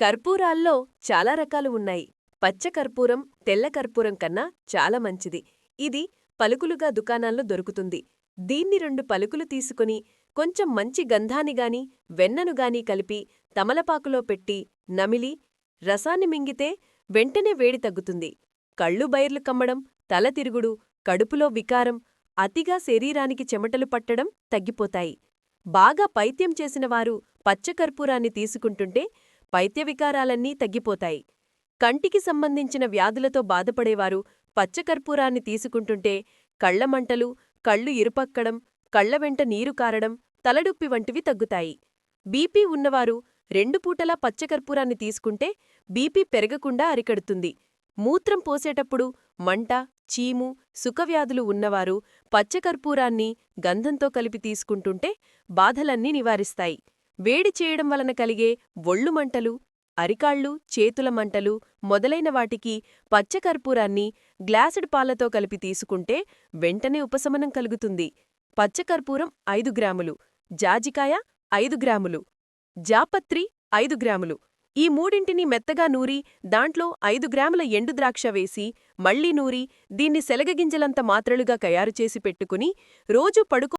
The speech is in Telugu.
కర్పూరాల్లో చాలా రకాలు ఉన్నాయి. పచ్చ కర్పూరం తెల్ల కర్పూరం కన్నా చాలా మంచిది. ఇది పలుకులుగా దుకాణాల్లో దొరుకుతుంది. దీన్ని రెండు పలుకులు తీసుకుని కొంచెం మంచి గంధానిగాని వెన్ననుగాని కలిపి తమలపాకులో పెట్టి నమిలి రసాన్ని మింగితే వెంటనే వేడి తగ్గుతుంది. కళ్ళు బైర్లు కమ్మడం తల తిరుగుడు కడుపులో వికారం అతిగా శరీరానికి చెమటలు పట్టడం తగ్గిపోతాయి. బాగా పైత్యం చేసినవారు పచ్చకర్పూరాన్ని తీసుకుంటుంటే పైత్యవికారాలన్నీ తగ్గిపోతాయి. కంటికి సంబంధించిన వ్యాధులతో బాధపడేవారు పచ్చకర్పూరాన్ని తీసుకుంటుంటే కళ్ళమంటలు కళ్ళు ఇరుపక్కడం కళ్ళ వెంట నీరు కారడం తలడుప్పి వంటివి తగ్గుతాయి. బీపీ ఉన్నవారు రెండు పూటలా పచ్చకర్పూరాన్ని తీసుకుంటే బీపీ పెరగకుండా అరికడుతుంది. మూత్రం పోసేటప్పుడు మంట చీము సుఖవ్యాధులు ఉన్నవారు పచ్చకర్పూరాన్ని గంధంతో కలిపి తీసుకుంటుంటే బాధలన్నీ నివారిస్తాయి. వేడి చేయడం వలన కలిగే ఒళ్ళు మంటలు అరికాళ్ళు చేతుల మంటలు మొదలైన వాటికి పచ్చకర్పూరాన్ని గ్లాసుడ్ పాలతో కలిపి తీసుకుంటే వెంటనే ఉపశమనం కలుగుతుంది. పచ్చకర్పూరం ఐదు గ్రాములు జాజికాయ ఐదు గ్రాములు జాపత్రి ఐదు గ్రాములు. ఈ మూడింటిని మెత్తగా నూరి దాంట్లో ఐదు గ్రాముల ఎండుద్రాక్ష వేసి మళ్ళీ నూరి దీన్ని సెలగగింజలంత మాత్రలుగా తయారుచేసి పెట్టుకుని రోజూ పడుకో